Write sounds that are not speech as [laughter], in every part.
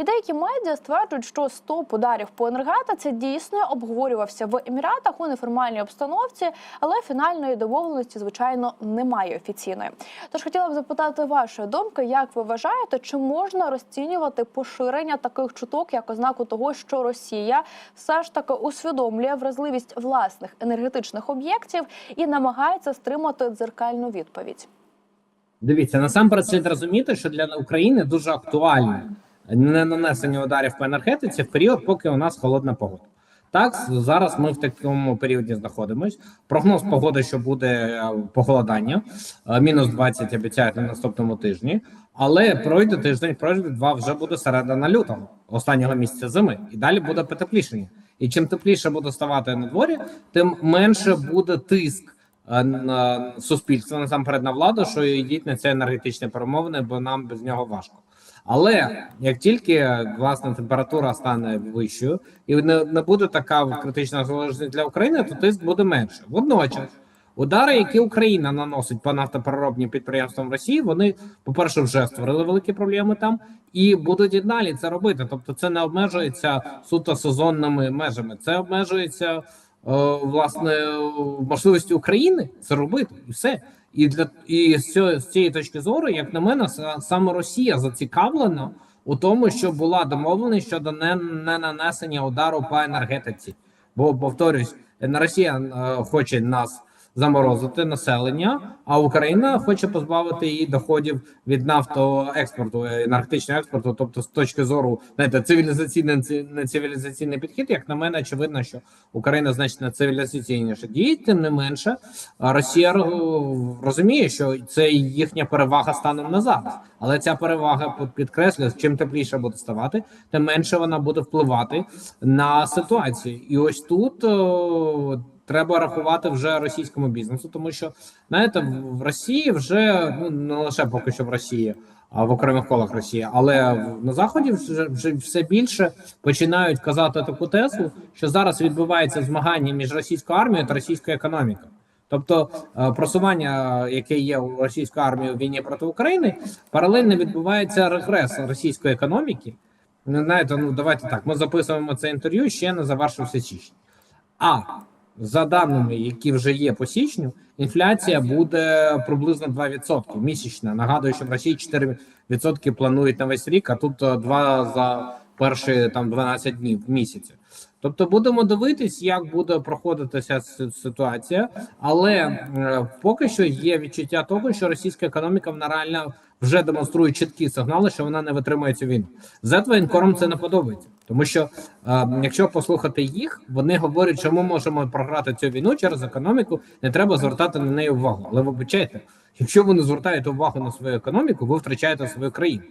І деякі медіа стверджують, що стоп ударів по енергетиці дійсно обговорювався в еміратах у неформальній обстановці, але фінальної домовленості, звичайно, немає офіційної. Тож хотіла б запитати вашої думки, як ви вважаєте, чи можна розцінювати поширення таких чуток як ознаку того, що Росія все ж таки усвідомлює вразливість власних енергетичних об'єктів і намагається стримати дзеркальну відповідь? Дивіться, насамперед слід розуміти, що для України дуже актуально не нанесення ударів по енергетиці в період, поки у нас холодна погода. Так, зараз ми в такому періоді знаходимось. Прогноз погоди, що буде е, похолодання, е, мінус 20 обіцяють на наступному тижні. Але пройде тиждень, пройде два, вже буде середина лютого, останнього місяця зими, і далі буде потеплішення. І чим тепліше буде ставати на дворі, тим менше буде тиск е, на суспільство насамперед на владу, що йдіть на ці енергетичні перемовини, бо нам без нього важко. Але як тільки власне температура стане вищою і не, не буде така критична залежність для України, то тиск буде менше. Водночас удари, які Україна наносить по нафтопереробним підприємствам Росії, вони, по-перше, вже створили великі проблеми там і будуть і далі це робити. Тобто, це не обмежується суто сезонними межами, це обмежується е, власне можливості України це робити, і все. І для і з цієї точки зору, як на мене, са- саме Росія зацікавлена у тому, що була домовленість щодо не, не нанесення удару по енергетиці. Бо повторюсь, Росія е, хоче нас заморозити населення, а Україна хоче позбавити її доходів від нафтоекспорту, е, енергетичного експорту. Тобто, з точки зору знаєте, цивілізаційний не цивілізаційний підхід, як на мене, очевидно, що Україна значно цивілізаційніше діє. Тим не менше, Росія е, розуміє, що це їхня перевага станом на зараз, але ця перевага під- підкреслює, чим тепліше буде ставати, тим менше вона буде впливати на ситуацію. І ось тут о, треба рахувати вже російському бізнесу, тому що знаєте, в- Росії вже ну не лише поки що в Росії. А в окремих колах Росії, але на заході вже, вже все більше починають казати таку тезу, що зараз відбувається змагання між російською армією та російською економікою. Тобто е, просування, яке є у російської армії у війні проти України, паралельно відбувається регрес російської економіки. Ну, знаєте, ну давайте так. Ми записуємо це інтерв'ю ще не завершився січень. А за даними, які вже є по січню, інфляція буде приблизно 2% місячна. Нагадую, що в Росії 4% планують на весь рік, а тут е, 2 за перші там 12 днів в місяці. Тобто будемо дивитись, як буде проходити ця ситуація, але е, поки що є відчуття того, що російська економіка вона реально вже демонструє чіткі сигнали, що вона не витримує цю війну. Z воєнкорам це не подобається, тому що е, якщо послухати їх, вони говорять, що ми можемо програти цю війну через економіку, не треба звертати на неї увагу. Але вибачайте, якщо ви не звертаєте увагу на свою економіку, ви втрачаєте свою країну.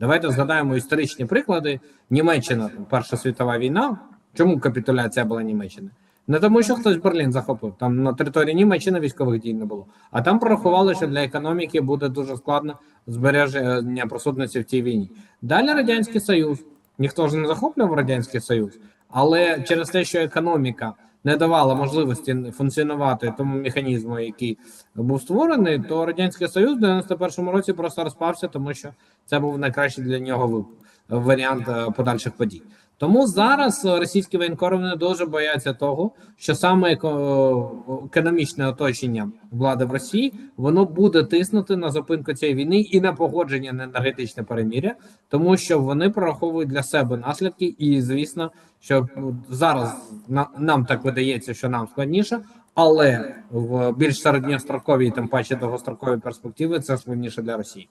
Давайте згадаємо історичні приклади. Німеччина, Перша світова війна. Чому капітуляція була Німеччини? Не тому, що хтось Берлін захопив. Там на території Німеччини військових дій не було. А там порахували, що для економіки буде дуже складно збереження присутності в цій війні. Далі радянський союз. Ніхто ж не захоплював радянський союз, але через те, що економіка не давала можливості функціонувати тому механізму, який був створений, то радянський союз в 91-му році просто розпався, тому що це був найкращий для нього варіант е, подальших подій. Тому зараз е, російські воєнкори вони дуже бояться того, що саме еко- економічне оточення влади в Росії воно буде тиснути на зупинку цієї війни і на погодження на енергетичне переміря, тому що вони прораховують для себе наслідки, і звісно, що зараз на- нам так видається, що нам складніше, але в більш середньостроковій, тим паче довгостроковій перспективи, це складніше для Росії.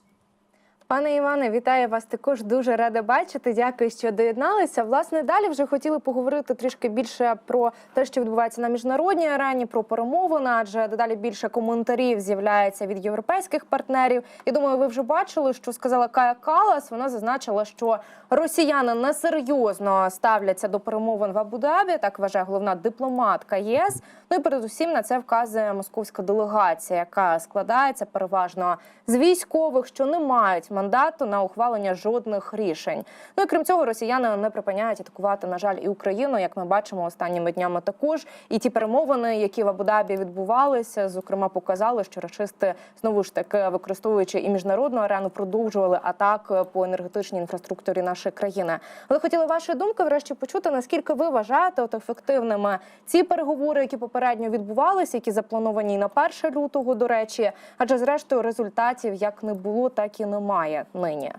Пане Іване, вітаю вас також. Дуже рада бачити. Дякую, що доєдналися. Власне, далі вже хотіли поговорити трішки більше про те, що відбувається на міжнародній арені, про перемовини, адже дедалі більше коментарів з'являється від європейських партнерів. І думаю, ви вже бачили, що сказала Кая Калас. Вона зазначила, що росіяни несерйозно ставляться до перемовин в Абу-Дабі, так вважає головна дипломатка ЄС. Ну і передусім на це вказує московська делегація, яка складається переважно з військових, що не мають мандату на ухвалення жодних рішень. Ну і крім цього, росіяни не припиняють атакувати, на жаль, і Україну, як ми бачимо останніми днями. Також і ті перемовини, які в Абу-Дабі відбувалися, зокрема показали, що рашисти знову ж таки використовуючи і міжнародну арену, продовжували атаки по енергетичній інфраструктурі нашої країни. Але хотіли вашої думки, врешті почути, наскільки ви вважаєте от ефективними ці переговори, які попередньо відбувалися, які заплановані на 1 лютого, до речі, адже зрештою результатів як не було, так і немає нині.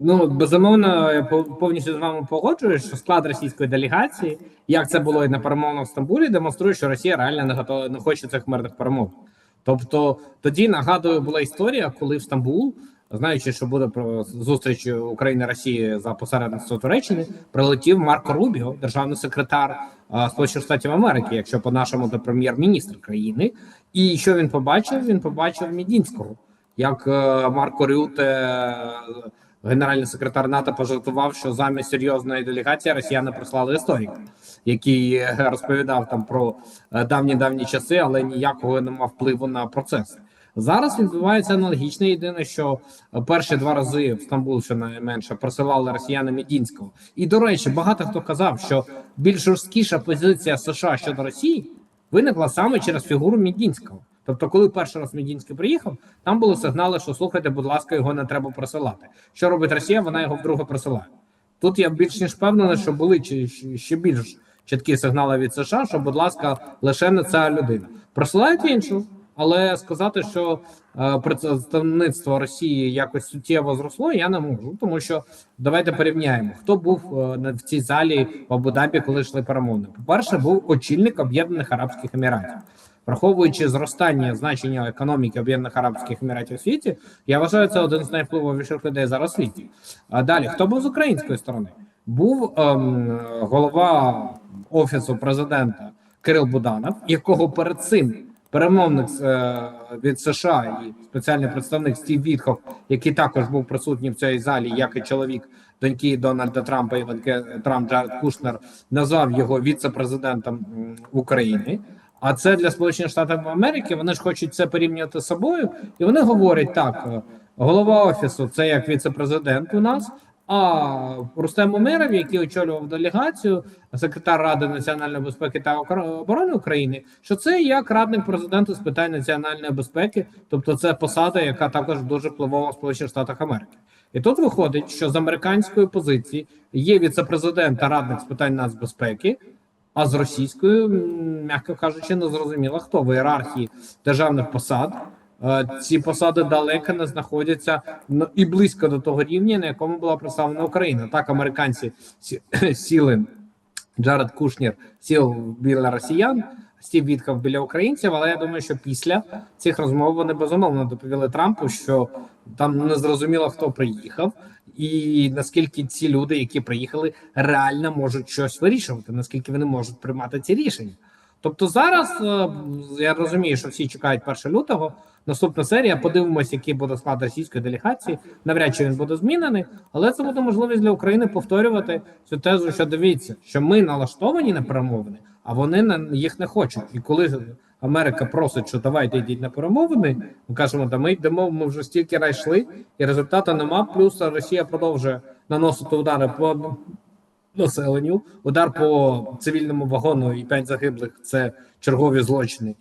Ну безумовно, я повністю з вами погоджуюсь, що склад російської делегації, як це було і на перемовинах в Стамбулі, демонструє, що Росія реально не готова не хоче цих мирних перемов. Тобто тоді нагадую, була історія, коли в Стамбул, знаючи, що буде про зустріч України Росії за посередництво Туреччини, прилетів Марко Рубіо, державний секретар Сполучених Штатів Америки, якщо по нашому то прем'єр-міністр країни. І що він побачив? Він побачив Мідінського, як е, Марко Рюте. е, Генеральний секретар НАТО пожартував, що замість серйозної делегації росіяни прислали історика, який е, розповідав там про давні давні часи, але ніякого не мав впливу на процес. Зараз відбувається аналогічне. Єдине, що перші два рази в Стамбул, що найменше, присилали росіяни Медінського. І до речі, багато хто казав, що більш жорсткіша позиція США щодо Росії виникла саме через фігуру Медінського. Тобто, коли перший раз Медінський приїхав, там були сигнали, що слухайте, будь ласка, його не треба присилати. Що робить Росія? Вона його вдруге присилає. Тут я більш ніж впевнений, що були чи ще більш чіткі сигнали від США, що, будь ласка, лише не ця людина. Присилають іншу, але сказати, що е, представництво Росії якось суттєво зросло, я не можу. Тому що давайте порівняємо, хто був е, в цій залі в Абу-Дабі, коли йшли перемовини. По перше, був очільник Об'єднаних Арабських Еміратів. Враховуючи зростання значення економіки Об'єднаних Арабських Еміратів у світі, я вважаю це один з найвпливовіших людей зараз у світі. А далі хто був з української сторони? Був ем, голова офісу президента Кирил Буданов, якого перед цим перемовник е, від США і спеціальний представник Стів Вітхов, який також був присутній в цій залі, як і чоловік доньки Дональда Трампа Іванки Трамп Джаред Кушнер, назвав його віце-президентом України. А це для Сполучених Штатів Америки. Вони ж хочуть це порівнювати з собою, і вони говорять так: е, голова офісу це як віце-президент у нас. А Рустем Умеров, який очолював делегацію, секретар Ради національної безпеки та оборони України, що це як радник президента з питань національної безпеки, тобто це посада, яка також дуже впливова в Сполучених Штатах Америки. І тут виходить, що з американської позиції є віце-президент та радник з питань нацбезпеки, а з російською, м'яко кажучи, не зрозуміло, хто в ієрархії державних посад. Е, Ці посади далеко не знаходяться і близько до того рівня, на якому була представлена Україна. Так, американці [coughs] сіли Джаред Кушнір сіл біля росіян, Стів Вітхов біля українців. Але я думаю, що після цих розмов вони безумовно доповіли Трампу, що там не зрозуміло, хто приїхав, і наскільки ці люди, які приїхали, реально можуть щось вирішувати, наскільки вони можуть приймати ці рішення. Тобто зараз е, я розумію, що всі чекають 1 лютого. Наступна серія. Подивимось, який буде склад російської делегації. Навряд чи він буде змінений, але це буде можливість для України повторювати цю тезу, що дивіться, що ми налаштовані на перемовини, а вони на їх не хочуть. І коли Америка просить, що давайте йдіть на перемовини, ми кажемо, да ми йдемо, ми вже стільки раз йшли, і результату нема. Плюс Росія продовжує наносити удари по населенню. Удар по цивільному вагону і п'ять загиблих це чергові злочини.